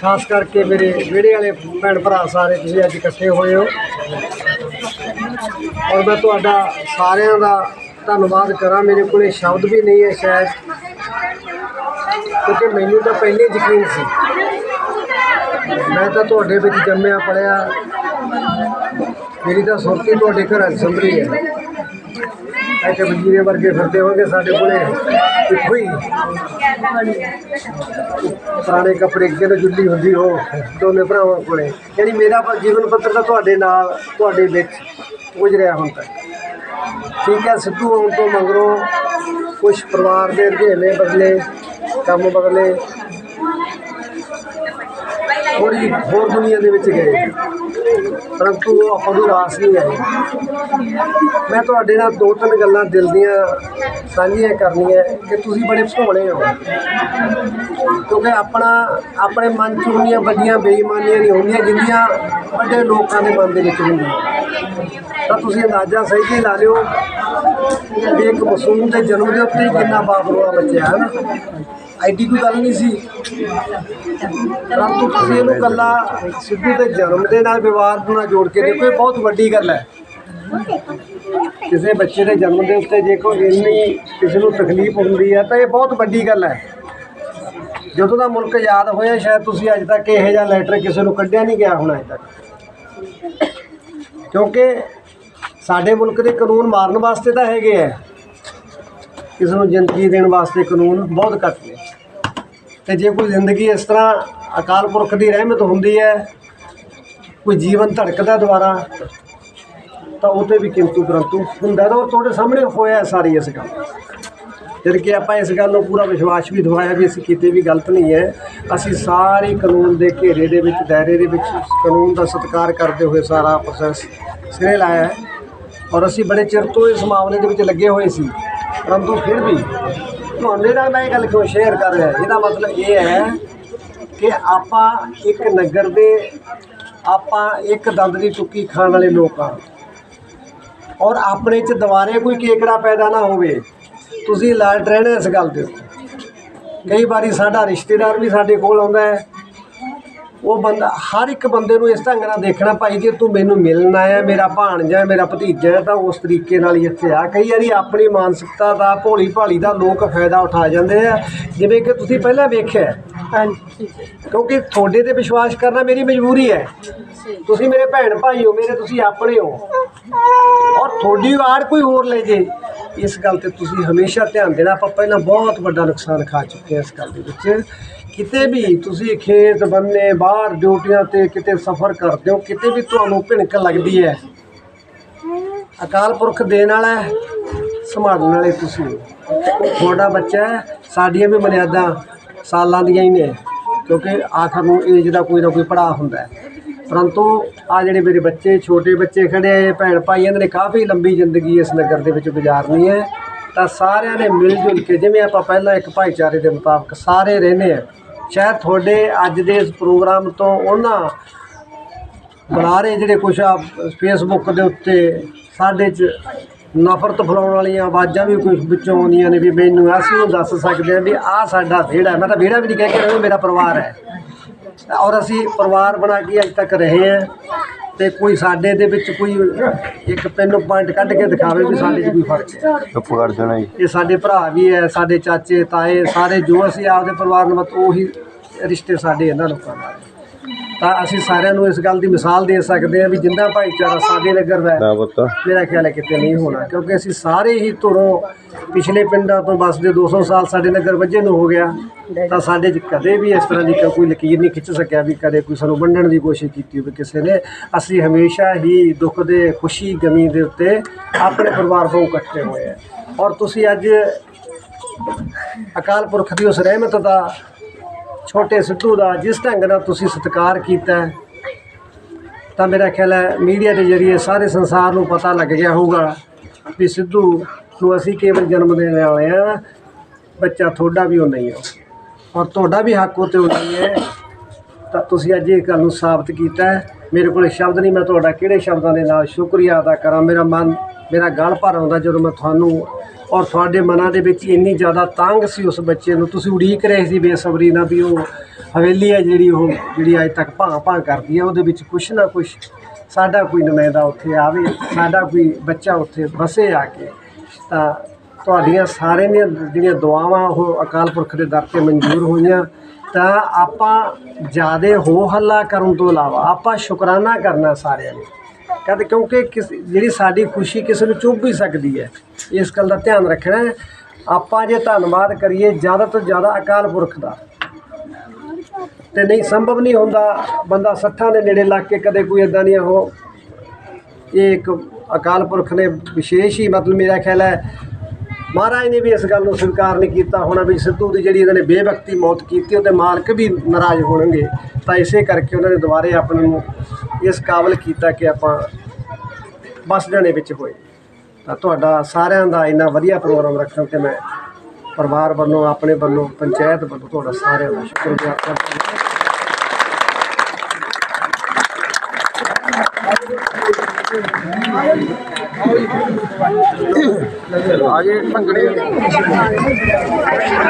ਖਾਸ ਕਰਕੇ ਮੇਰੇ ਵਿਹੜੇ ਵਾਲੇ ਭੈਣ ਭਰਾ ਸਾਰੇ ਤੁਸੀਂ ਅੱਜ ਇਕੱਠੇ ਹੋਏ ਹੋ। ਔਰ ਮੈਂ ਤੁਹਾਡਾ ਸਾਰਿਆਂ ਦਾ ਧੰਨਵਾਦ ਕਰਾਂ। ਮੇਰੇ ਕੋਲੇ ਸ਼ਬਦ ਵੀ ਨਹੀਂ ਹੈ ਸ਼ਾਇਦ, ਕਿਉਂਕਿ ਮੈਨੂੰ ਤਾਂ ਪਹਿਲੇ ਯਕੀਨ ਸੀ। ਮੈਂ ਤਾਂ ਤੁਹਾਡੇ ਵਿੱਚ ਜੰਮਿਆ ਪਲਿਆ ਮੇਰੀ ਤਾਂ ਸੁਰਤੀ ਤੁਹਾਡੇ ਘਰਾਂ 'ਚ ਸੰਭਰੀ ਹੈ। ਇੱਥੇ ਵਜ਼ੀਰੇ ਵਰਗੇ ਫਿਰਦੇ ਹੋਣਗੇ ਸਾਡੇ ਕੋਲੇ। ਇੱਕੋ ਹੀ ਪੁਰਾਣੇ ਕੱਪੜੇ ਕਿਹਨੇ ਜੁੱਲੀ ਹੁੰਦੀ ਹੋ ਦੋਨੇ ਭਰਾਵਾਂ ਕੋਲੇ। ਯਾਨੀ ਮੇਰਾ ਜੀਵਨ ਪੱਤਰ ਤਾਂ ਤੁਹਾਡੇ ਨਾਲ, ਤੁਹਾਡੇ ਵਿੱਚ ਗੁਜ਼ਰਿਆ ਹੁਣ ਤੱਕ। ਠੀਕ ਹੈ, ਸਿੱਧੂ ਆਉਣ ਤੋਂ ਮਗਰੋਂ ਕੁਝ ਪਰਿਵਾਰ ਦੇ ਰੁਝੇਵੇਂ ਬਦਲੇ, ਕੰਮ ਬਦਲੇ ਥੋੜੀ ਹੋਰ ਦੁਨੀਆ ਦੇ ਵਿੱਚ ਗਏ। ਪਰੰਤੂ ਉਹ ਆਪਾਂ ਨੂੰ ਰਾਸ ਨਹੀਂ ਆਈ। ਮੈਂ ਤੁਹਾਡੇ ਨਾਲ ਦੋ ਤਿੰਨ ਗੱਲਾਂ ਦਿਲ ਦੀਆਂ ਸਾਂਝੀਆਂ ਕਰਨੀਆਂ ਕਿ ਤੁਸੀਂ ਬੜੇ ਭੋਲੇ ਹੋ। ਕਿਉਂਕਿ ਆਪਣਾ, ਆਪਣੇ ਮਨ 'ਚ ਹੁੰਦੀਆਂ ਵੱਡੀਆਂ ਬੇਈਮਾਨੀਆਂ ਨਹੀਂ ਹੁੰਦੀਆਂ ਜਿੰਨੀਆਂ ਵੱਡੇ ਲੋਕਾਂ ਦੇ ਮਨ ਦੇ ਵਿੱਚ ਹੁੰਦੀਆਂ। ਤਾਂ ਤੁਸੀਂ ਅੰਦਾਜ਼ਾ ਸਹੀ 'ਤੇ ਲਾ ਲਿਓ ਵੀ ਇੱਕ ਮਾਸੂਮ ਦੇ ਜਨਮ ਦੇ ਉੱਤੇ ਹੀ ਕਿੰਨਾ ਬਾਬਰੋਆ ਬੱਚਾ ਹੈ ਨਾ? ਐਡੀ ਕੋਈ ਗੱਲ ਨਹੀਂ ਸੀ। ਪਰੰਤੂ ਤੁਸੀਂ ਇਹਨੂੰ ਕੱਲਾ ਸਿੱਧੂ ਦੇ ਜਨਮ ਦੇ ਨਾਲ ਵਿਵਾਦ ਨਾਲ ਜੋੜ ਕੇ ਦੇਖੋ, ਇਹ ਬਹੁਤ ਵੱਡੀ ਗੱਲ ਹੈ। ਕਿਸੇ ਬੱਚੇ ਦੇ ਜਨਮ ਦੇ ਉੱਤੇ ਜੇ ਕੋਈ ਇੰਨੀ ਕਿਸੇ ਨੂੰ ਤਕਲੀਫ ਹੁੰਦੀ ਹੈ ਤਾਂ ਇਹ ਬਹੁਤ ਵੱਡੀ ਗੱਲ ਹੈ। ਜਦੋਂ ਦਾ ਮੁਲਕ ਯਾਦ ਹੋਇਆ, ਸ਼ਾਇਦ ਤੁਸੀਂ ਅੱਜ ਤੱਕ ਇਹੋ ਜਿਹਾ ਲੈਟਰ ਕਿਸੇ ਨੂੰ ਕੱਢਿਆ ਨਹੀਂ ਗਿਆ ਹੁਣ ਅੱਜ ਤੱਕ। ਕਿਉਂਕਿ ਸਾਡੇ ਮੁਲਕ ਦੇ ਕਾਨੂੰਨ ਮਾਰਨ ਵਾਸਤੇ ਤਾਂ ਹੈਗੇ ਆ। ਕਿਸੇ ਨੂੰ ਜ਼ਿੰਦਗੀ ਦੇਣ ਵਾਸਤੇ ਕਾਨੂੰਨ ਬਹੁਤ ਘੱਟ ਨੇ। ਤੇ ਜੇ ਕੋਈ ਜ਼ਿੰਦਗੀ ਇਸ ਤਰ੍ਹਾਂ ਅਕਾਲ ਪੁਰਖ ਦੀ ਰਹਿਮਤ ਹੁੰਦੀ ਹੈ, ਕੋਈ ਜੀਵਨ ਧੜਕਦਾ ਦੁਆਰਾ ਤਾਂ ਉਹ 'ਤੇ ਵੀ ਕਿੰਤੂ ਪਰੰਤੂ ਹੁੰਦਾ ਤਾਂ ਉਹ ਤੁਹਾਡੇ ਸਾਹਮਣੇ ਹੋਇਆ ਸਾਰੀ ਇਸ ਗੱਲ। ਜਦ ਕਿ ਆਪਾਂ ਇਸ ਗੱਲ ਨੂੰ ਪੂਰਾ ਵਿਸ਼ਵਾਸ ਵੀ ਦਿਵਾਇਆ ਵੀ ਅਸੀਂ ਕਿਤੇ ਵੀ ਗਲਤ ਨਹੀਂ ਹੈ। ਅਸੀਂ ਸਾਰੇ ਕਾਨੂੰਨ ਦੇ ਘੇਰੇ ਦੇ ਵਿੱਚ, ਦਾਇਰੇ ਦੇ ਵਿੱਚ ਕਾਨੂੰਨ ਦਾ ਸਤਿਕਾਰ ਕਰਦੇ ਹੋਏ ਸਾਰਾ ਪ੍ਰੋਸੈਸ ਸਿਰੇ ਲਾਇਆ ਹੈ। ਔਰ ਅਸੀਂ ਬੜੇ ਚਿਰ ਤੋਂ ਇਸ ਮਾਮਲੇ ਦੇ ਵਿੱਚ ਲੱਗੇ ਹੋਏ ਸੀ, ਪਰੰਤੂ ਫਿਰ ਵੀ ਤੁਹਾਡੇ ਨਾਲ ਮੈਂ ਇਹ ਗੱਲ ਕਿਉਂ ਸ਼ੇਅਰ ਕਰ ਰਿਹਾ ਇਹਦਾ ਮਤਲਬ ਇਹ ਹੈ ਕਿ ਆਪਾਂ ਇੱਕ ਨਗਰ ਦੇ, ਆਪਾਂ ਇੱਕ ਦੰਦ ਦੀ ਟੁੱਕੀ ਖਾਣ ਵਾਲੇ ਲੋਕ ਆ ਔਰ ਆਪਣੇ ਚ ਦੁਬਾਰੇ ਕੋਈ ਕੇਕੜਾ ਪੈਦਾ ਨਾ ਹੋਵੇ। ਤੁਸੀਂ ਲਾਲਟ ਰਹਿਣਾ ਇਸ ਗੱਲ ਦੇ ਉੱਤੇ ਕਈ ਵਾਰੀ ਸਾਡਾ ਰਿਸ਼ਤੇਦਾਰ ਵੀ ਸਾਡੇ ਕੋਲ ਆਉਂਦਾ ਹੈ। ਉਹ ਬੰਦਾ ਹਰ ਇੱਕ ਬੰਦੇ ਨੂੰ ਇਸ ਢੰਗ ਨਾਲ ਦੇਖਣਾ ਭਾਈ ਜੇ ਤੂੰ ਮੈਨੂੰ ਮਿਲਣ ਆਇਆ ਮੇਰਾ ਭਾਣਜਾ ਹੈ, ਮੇਰਾ ਭਤੀਜਾ ਹੈ ਤਾਂ ਉਸ ਤਰੀਕੇ ਨਾਲ ਹੀ ਇੱਥੇ ਆ। ਕਈ ਵਾਰੀ ਆਪਣੀ ਮਾਨਸਿਕਤਾ ਦਾ ਭੋਲੀ ਭਾਲੀ ਦਾ ਲੋਕ ਫਾਇਦਾ ਉਠਾ ਜਾਂਦੇ ਆ। ਜਿਵੇਂ ਕਿ ਤੁਸੀਂ ਪਹਿਲਾਂ ਵੇਖਿਆ ਹੈ। ਕਿਉਂਕਿ ਤੁਹਾਡੇ ਤੇ ਵਿਸ਼ਵਾਸ ਕਰਨਾ ਮੇਰੀ ਮਜਬੂਰੀ ਹੈ। ਤੁਸੀਂ ਮੇਰੇ ਭੈਣ ਭਾਈ ਹੋ ਮੇਰੇ ਤੁਸੀਂ ਆਪਣੇ ਹੋ। ਔਰ ਤੁਹਾਡੀ ਆੜ ਕੋਈ ਹੋਰ ਲੈ ਜੇ। ਇਸ ਗੱਲ ਤੇ ਤੁਸੀਂ ਹਮੇਸ਼ਾ ਧਿਆਨ ਦੇਣਾ ਆਪਾਂ ਪਹਿਲਾਂ ਬਹੁਤ ਵੱਡਾ ਨੁਕਸਾਨ ਖਾ ਚੁੱਕੇ ਹਾਂ ਇਸ ਗੱਲ ਦੇ ਵਿੱਚ। ਕਿਤੇ ਵੀ ਤੁਸੀਂ ਖੇਤ ਬੰਨੇ, ਬਾਹਰ ਡਿਊਟੀਆਂ ਤੇ ਕਿਤੇ ਸਫ਼ਰ ਕਰਦੇ ਹੋ, ਕਿਤੇ ਵੀ ਤੁਹਾਨੂੰ ਭਿਣਕ ਲੱਗਦੀ ਹੈ। ਅਕਾਲ ਪੁਰਖ ਦੇਣ ਵਾਲਾ ਹੈ, ਸੰਭਾਲਣ ਵਾਲੇ ਤੁਸੀਂ। ਹੋ। ਤੁਹਾਡਾ ਬੱਚਾ ਹੈ, ਸਾਡੀਆਂ ਵੀ ਮਰਿਆਦਾ ਸਾਲਾਂ ਦੀਆਂ ਹੀ ਨੇ, ਕਿਉਂਕਿ ਆਖਰ ਨੂੰ ਏਜ ਦਾ ਕੋਈ ਨਾ ਕੋਈ ਪੜਾਅ ਹੁੰਦਾ ਹੈ। ਪਰੰਤੂ ਆ ਜਿਹੜੇ ਮੇਰੇ ਬੱਚੇ, ਛੋਟੇ ਬੱਚੇ ਖੜੇ ਆ, ਇਹ ਭੈਣ ਭਾਈ, ਇਹਨਾਂ ਨੇ ਕਾਫੀ ਲੰਬੀ ਜ਼ਿੰਦਗੀ ਇਸ ਨਗਰ ਦੇ ਵਿੱਚ ਗੁਜ਼ਾਰਨੀ ਹੈ। ਤਾਂ ਸਾਰਿਆਂ ਨੇ ਮਿਲ ਜੁਲ ਕੇ, ਜਿਵੇਂ ਆਪਾਂ ਪਹਿਲਾਂ ਇੱਕ ਭਾਈਚਾਰੇ ਦੇ ਮੁਤਾਬਕ ਸਾਰੇ ਰਹਿੰਦੇ ਆ ਸ਼ਾਇਦ ਤੁਹਾਡੇ ਅੱਜ ਦੇ ਇਸ ਪ੍ਰੋਗਰਾਮ ਤੋਂ ਉਹਨਾਂ ਬੁਲਾਰੇ ਜਿਹੜੇ ਕੁਛ ਆ ਫੇਸਬੁੱਕ ਦੇ ਉੱਤੇ ਸਾਡੇ 'ਚ ਨਫ਼ਰਤ ਫੈਲਾਉਣ ਵਾਲੀਆਂ ਆਵਾਜ਼ਾਂ ਵੀ ਕੁਝ ਵਿੱਚੋਂ ਆਉਂਦੀਆਂ ਨੇ ਵੀ ਮੈਨੂੰ ਅਸੀਂ ਉਹ ਦੱਸ ਸਕਦੇ ਹਾਂ ਵੀ ਆਹ ਸਾਡਾ ਵਿਹੜਾ ਮੈਂ ਤਾਂ ਵਿਹੜਾ ਵੀ ਨਹੀਂ ਕਹਿ ਕੇ ਰਿਹਾ ਮੇਰਾ ਪਰਿਵਾਰ ਹੈ। ਔਰ ਅਸੀਂ ਪਰਿਵਾਰ ਬਣਾ ਕੇ ਅੱਜ ਤੱਕ ਰਹੇ ਹਾਂ। ਤੇ ਕੋਈ ਸਾਡੇ ਦੇ ਵਿੱਚ ਕੋਈ ਇੱਕ ਪਿੰਨ ਪੁਆਇੰਟ ਕੱਢ ਕੇ ਦਿਖਾਵੇ ਵੀ ਸਾਡੇ 'ਚ ਕੋਈ ਫ਼ਰਕ ਹੈ ਚੁੱਪ ਕਰ ਜਾਣਾ ਜੀ ਇਹ ਸਾਡੇ ਭਰਾ ਵੀ ਹੈ ਸਾਡੇ ਚਾਚੇ ਤਾਏ ਸਾਰੇ ਜੋ ਅਸੀਂ ਆਪਦੇ ਪਰਿਵਾਰ ਨੂੰ ਮਤ ਉਹੀ ਰਿਸ਼ਤੇ ਸਾਡੇ ਇਹਨਾਂ ਲੋਕਾਂ ਨਾਲ। ਤਾਂ ਅਸੀਂ ਸਾਰਿਆਂ ਨੂੰ ਇਸ ਗੱਲ ਦੀ ਮਿਸਾਲ ਦੇ ਸਕਦੇ ਹਾਂ ਵੀ ਜਿੰਦਾ ਭਾਈਚਾਰਾ ਸਾਡੇ ਨਗਰ ਦਾ ਹੈ ਮੇਰਾ ਖਿਆਲ ਹੈ ਕਿਤੇ ਨਹੀਂ ਹੋਣਾ ਕਿਉਂਕਿ ਅਸੀਂ ਸਾਰੇ ਹੀ ਧੁਰੋਂ ਪਿਛਲੇ ਪਿੰਡਾਂ ਤੋਂ ਬਸਦੇ 200 ਸਾਲ ਸਾਡੇ ਨਗਰ ਵੱਜੇ ਨੂੰ ਹੋ ਗਿਆ ਤਾਂ ਸਾਡੇ 'ਚ ਕਦੇ ਵੀ ਇਸ ਤਰ੍ਹਾਂ ਦੀ ਕੋਈ ਲਕੀਰ ਨਹੀਂ ਖਿੱਚ ਸਕਿਆ ਵੀ ਕਦੇ ਕੋਈ ਸਾਨੂੰ ਵੰਡਣ ਦੀ ਕੋਸ਼ਿਸ਼ ਕੀਤੀ ਹੋਵੇ ਕਿਸੇ ਨੇ। ਅਸੀਂ ਹਮੇਸ਼ਾ ਹੀ ਦੁੱਖ ਦੇ ਖੁਸ਼ੀ ਗਮੀ ਦੇ ਉੱਤੇ ਆਪਣੇ ਪਰਿਵਾਰ ਤੋਂ ਇਕੱਠੇ ਹੋਏ ਆ ਔਰ ਤੁਸੀਂ ਅੱਜ ਅਕਾਲ ਪੁਰਖ ਦੀ ਉਸ ਰਹਿਮਤ ਦਾ ਛੋਟੇ ਸਿੱਧੂ ਦਾ ਜਿਸ ਢੰਗ ਨਾਲ ਤੁਸੀਂ ਸਤਿਕਾਰ ਕੀਤਾ ਤਾਂ ਮੇਰਾ ਖਿਆਲ ਹੈ ਮੀਡੀਆ ਦੇ ਜ਼ਰੀਏ ਸਾਰੇ ਸੰਸਾਰ ਨੂੰ ਪਤਾ ਲੱਗ ਗਿਆ ਹੋਊਗਾ ਵੀ ਸਿੱਧੂ ਨੂੰ ਅਸੀਂ ਕੇਵਲ ਜਨਮ ਦੇਣ ਵਾਲੇ ਆ ਬੱਚਾ ਤੁਹਾਡਾ ਵੀ ਉਹ ਨਹੀਂ ਹੈ। ਔਰ ਤੁਹਾਡਾ ਵੀ ਹੱਕ ਉਹ 'ਤੇ ਉਹ ਨਹੀਂ ਹੈ, ਤਾਂ ਤੁਸੀਂ ਅੱਜ ਇਹ ਗੱਲ ਨੂੰ ਸਾਬਤ ਕੀਤਾ ਮੇਰੇ ਕੋਲ ਸ਼ਬਦ ਨਹੀਂ, ਮੈਂ ਤੁਹਾਡਾ ਕਿਹੜੇ ਸ਼ਬਦਾਂ ਦੇ ਨਾਲ ਸ਼ੁਕਰੀਆ ਅਦਾ ਕਰਾਂ? ਮੇਰਾ ਮਨ, ਮੇਰਾ ਗਲ ਭਰ ਆਉਂਦਾ ਜਦੋਂ ਮੈਂ ਤੁਹਾਨੂੰ ਔਰ ਤੁਹਾਡੇ ਮਨਾਂ ਦੇ ਵਿੱਚ ਇੰਨੀ ਜ਼ਿਆਦਾ ਤੰਗ ਸੀ ਉਸ ਬੱਚੇ ਨੂੰ। ਤੁਸੀਂ ਉਡੀਕ ਰਹੇ ਸੀ ਬੇਸਬਰੀ ਨਾਲ ਵੀ ਉਹ ਹਵੇਲੀ ਹੈ ਜਿਹੜੀ ਉਹ, ਜਿਹੜੀ ਅੱਜ ਤੱਕ ਭਾਂ ਭਾਂ ਕਰਦੀ ਹੈ। ਉਹਦੇ ਵਿੱਚ ਕੁਛ ਨਾ ਕੁਛ ਸਾਡਾ ਕੋਈ ਨੁਮਾਇੰਦਾ ਉੱਥੇ ਆਵੇ, ਸਾਡਾ ਕੋਈ ਬੱਚਾ ਉੱਥੇ ਵਸੇ ਆ ਕੇ। ਤਾਂ ਤੁਹਾਡੀਆਂ ਸਾਰਿਆਂ ਦੀਆਂ ਜਿਹੜੀਆਂ ਦੁਆਵਾਂ ਉਹ ਅਕਾਲ ਪੁਰਖ ਦੇ ਦਰ ਤੇ ਮਨਜ਼ੂਰ ਹੋਈਆਂ। ਤਾਂ ਆਪਾਂ ਜਿਆਦੇ ਹੋ ਹੱਲਾ ਕਰਨ ਤੋਂ ਇਲਾਵਾ ਆਪਾਂ ਸ਼ੁਕਰਾਨਾ ਕਰਨਾ ਸਾਰਿਆਂ ਨੂੰ। ਕਦ ਕਿਉਂਕਿ ਕਿਸ, ਜਿਹੜੀ ਸਾਡੀ ਖੁਸ਼ੀ ਕਿਸੇ ਨੂੰ ਚੁੱਭ ਵੀ ਸਕਦੀ ਹੈ। ਇਸ ਗੱਲ ਦਾ ਧਿਆਨ ਰੱਖਣਾ ਆਪਾਂ ਜੇ ਧੰਨਵਾਦ ਕਰੀਏ ਜ਼ਿਆਦਾ ਤੋਂ ਜ਼ਿਆਦਾ ਅਕਾਲ ਪੁਰਖ ਦਾ। ਤੇ ਨਹੀਂ, ਸੰਭਵ ਨਹੀਂ ਹੁੰਦਾ ਬੰਦਾ ਸੱਠਾਂ ਦੇ ਨੇੜੇ ਲੱਗ ਕੇ ਕਦੇ ਕੋਈ ਇਦਾਂ ਦੀਆਂ ਹੋ। ਇਹ ਇੱਕ ਅਕਾਲ ਪੁਰਖ ਨੇ ਵਿਸ਼ੇਸ਼ ਹੀ ਮਤਲਬ ਮੇਰਾ ਖਿਆਲ ਹੈ ਮਹਾਰਾਜ ਨੇ ਵੀ ਇਸ ਗੱਲ ਨੂੰ ਸਵੀਕਾਰ ਨਹੀਂ ਕੀਤਾ ਹੋਣਾ ਵੀ ਸਿੱਧੂ ਦੀ ਜਿਹੜੀ ਇਹਨਾਂ ਨੇ ਬੇਵਕਤੀ ਮੌਤ ਕੀਤੀ, ਉਹਦੇ ਮਾਲਕ ਵੀ ਨਾਰਾਜ਼ ਹੋਣਗੇ। ਤਾਂ ਇਸੇ ਕਰਕੇ ਉਹਨਾਂ ਨੇ ਦੁਬਾਰੇ ਆਪਣੇ ਨੂੰ ਇਸ ਕਾਬਲ ਕੀਤਾ ਕਿ ਆਪਾਂ ਬਸ ਜਾਣੇ ਵਿੱਚ ਹੋਏ। ਤਾਂ ਤੁਹਾਡਾ ਸਾਰਿਆਂ ਦਾ ਇੰਨਾ ਵਧੀਆ ਪ੍ਰੋਗਰਾਮ ਰੱਖਣ ਤੇ ਮੈਂ ਪਰਿਵਾਰ ਵੱਲੋਂ, ਆਪਣੇ ਵੱਲੋਂ, ਪੰਚਾਇਤ ਵੱਲੋਂ ਤੁਹਾਡਾ ਸਾਰਿਆਂ ਦਾ ਸ਼ੁਕਰਗੁਜ਼ਾਰ ਕਰਦਾ ਹਾਂ। ਆਗੇ ਭੰਗੜੇ।